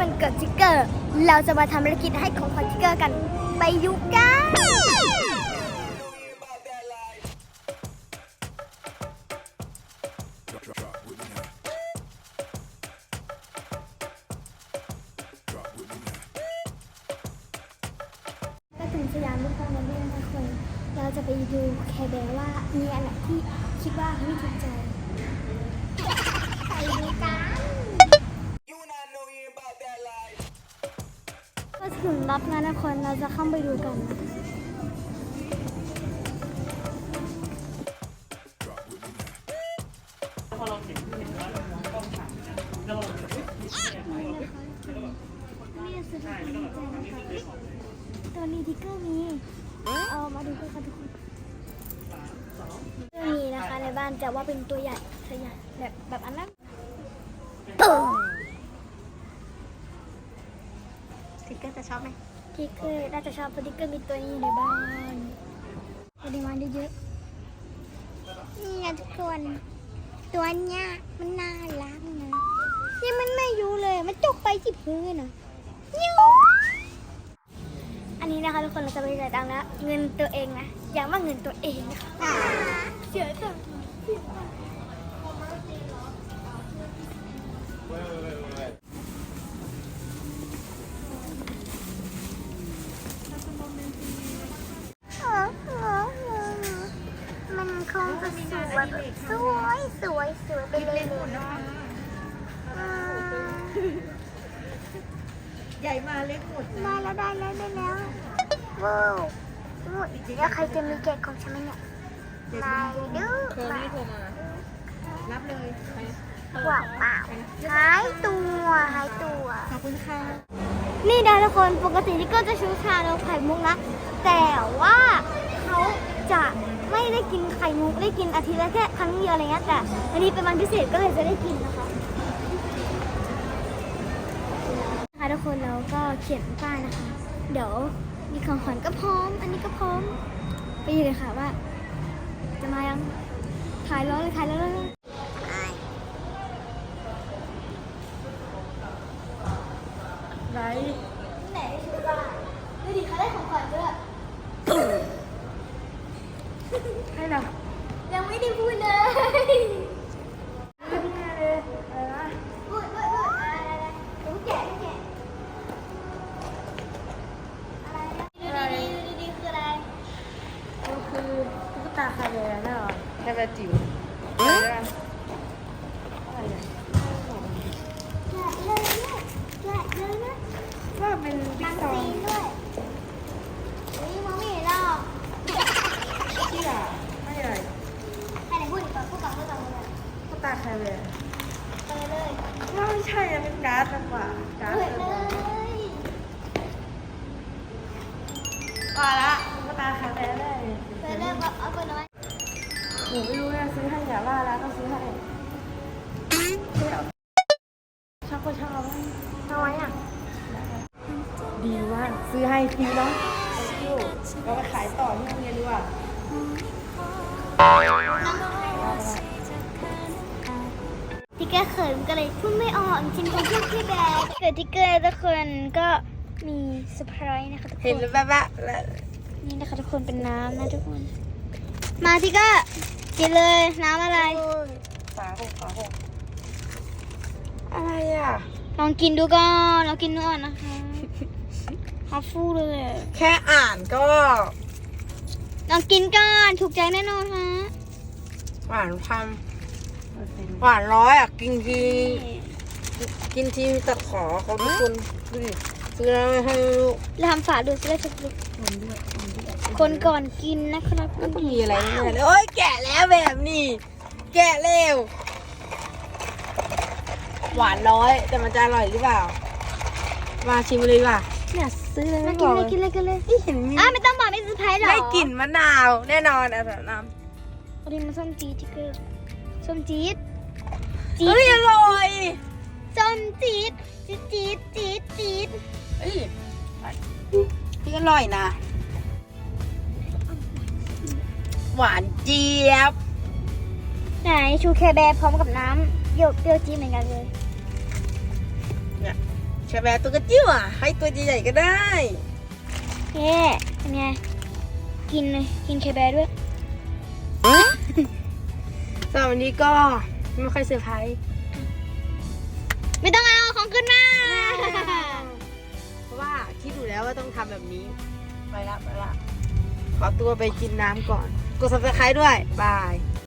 วันเกิดทิกเกอร์ เราจะมาทำภารกิจให้ของขวัญทิกเกอร์กัน ไปยุกันก็ถึงสยามลูกค้าแล้วเนี่ยนะคน เราจะไปดูแคร์แบร์ว่ามีอะไรที่คิดว่าไม่ถูกใจไปดูกัน ก็ถึงรับงานนะคนเราจะเข้าไปดูกันนะนี่คือสถานที่ใจนะคะตัวนี้ทิกเกอร์มีเอามาดูกันค่ะทุกคนตัวนี้นะคะในบ้านแต่ว่าเป็นตัวใหญ่ตัวใหญ่แบบแบบอันนั้นตึ้ง ทิกเกอร์จะชอบไหมทิกเกอร์น่าจะชอบเพราะทิกเกอร์มีตัวนี้อยู่ในบ้านตัวนี้มาเยอะๆนี่นะทุกคน ตัวเนี้ยมันน่ารักนะนี่มันไม่อยู่เลย มันจกไปที่พื้นอะยิ้วอันนี้นะคะทุกคนเราจะไปจ่ายตังค์แล้วเงินตัวเองนะ อย่าว่าเงินตัวเองนะคะเสียตังค์ สวยสวยไปเลยเนาะอืมใหญ่มาเล็กหมดได้แล้วได้แล้วได้แล้วว้าวแล้วใครจะมีแกะของฉันไหมเนี่ยมาดูโทรนี่โทรมา รับเลยว้าวว้าวหายตัวหายตัว ขอบคุณค่ะ นี่นะทุกคนปกติที่ก็จะชูชาแล้วไข่มุกนะ แต่ว่าเขา จะไม่ได้กินไข่มุกได้กินอาทิตย์ละแค่ครั้งเดียวอะไรเงี้ยแต่อันนี้เป็นวันพิเศษก็เลยจะได้กินนะคะนะคะทุกคนเราก็เขียนป้ายนะคะ เดี๋ยวมีของขวัญก็พร้อม อันนี้ก็พร้อม ไปดูเลยค่ะว่า จะมายังถ่ายร้อนเลยถ่ายร้อนเลยไรไหนชูป้ายดูดิเขาได้ของขวัญด้วย ให้เรายังไม่ได้พูดเลยไม่ได้เลยอะไรวะพูดพูดพูดอะไรอะไรหนูแกะหนูแกะอะไรนะดูดีๆดูดีๆคืออะไรก็คือตุ๊กตาคาเบร์น่ะเหรอคาเบร์จิ๋วอะไรนะอะไรเนี่ยแกะเลยเนี่ยแกะเลยนะว่าเป็นบิ๊มักนซอง ซีนด้วยอุ้ยมองไม่เห็นหรอก เที่ยไม่ใหญ่ ใครไหนพูดอีกก่อนพูดก่อนพูดก่อนพูดก่อน ตุ๊กตาคาเบร์ เปิดเลย ว่าไม่ ใช่อะเป็นการ์ดมากกว่าการ์ดเปิดเลยว่าละตุ๊กตาคาเบร์ได้เปิดเลยเอาเอาเปิดหน่อยหนูไม่รู้นะซื้อให้อย่าว่าแล้วก็ซื้อให้ซื้อเอาชอบก็ชอบน้อยอะ ดีมากซื้อให้ฟรีเนาะเราไปขายต่อที่โรงเรียนดีกว่า ทิกเกอร์เขินก็เลยพูดไม่ออกจริงๆคนพูดพี่แบร์เกิดทิกเกอร์ทุกคนก็มีเซอร์ไพรส์นะคะทุกคเห็นนแล้วแบบแบบแล้วนี่นะคะทุกคนเป็นน้ำนะทุกคน มาทิกเกอร์กินเลยน้ำอะไร ฝาหกฝาหกอะไรอะ ลองกินดูก่อนลองกินดูก่อนนะคะฮอฟฟูเลยแค่อ่านก็ ลองกินก่อนถูกใจแน่นอนฮะหวานพัน หวานร้อยอะ กินทีกินทีมีแต่ขอเขาทุกคนดูดิซื้อแล้วให้ลูกเราทำฝาดูสิได้สักลูกคนก่อนกินนะครับมันต้องมีอะไรเนี่ยเลยโอ้ยแกะแล้วแบบนี้ แกะเร็ว หวานร้อยแต่มันจะอร่อยหรือเปล่า มาชิมเลยดีกว่าเนี่ยซื้อเลยมาไม่กิบนอกเลยกินเลยกินเลยไม่เห็นมีอะไม่ต้องบอกไม่เซอร์ไพรส์หรอได้กลิ่นมะนาวแน่นอนอะแบบน้วันนี้มาส้มจี๊ดทิกเกอร์ส้มจี๊ดำจี๊เฮ้ยดอร่อยส้มจี๊ดจี๊ดจี๊ดจี๊ดจี๊ดเฮ้ยพี่อร่อยนะ หวานเจี๊ยบ ไหนชูแคร์แบร์พร้อมกับน้ำเปรี้ยวเปรี้ยวจี๊ดเหมือนกันเลยเนี่ยชชาแบตัวกระจิ้วอะ ให้ตัวใหญ่ๆก็ได้เย้เป็นไงกินเลยกินเคแบร์ด้วยสำหรับวันนี้ก็ ไม่ค่อยเซอร์ไพรส์ไม่ต้องเอาของขึ้นมาเพราะว่าคิดอยู่แล้วว่าต้องทำแบบนี้ ไปละไปละขอตัวไปกินน้ำก่อน กด subscribe ด้วย บาย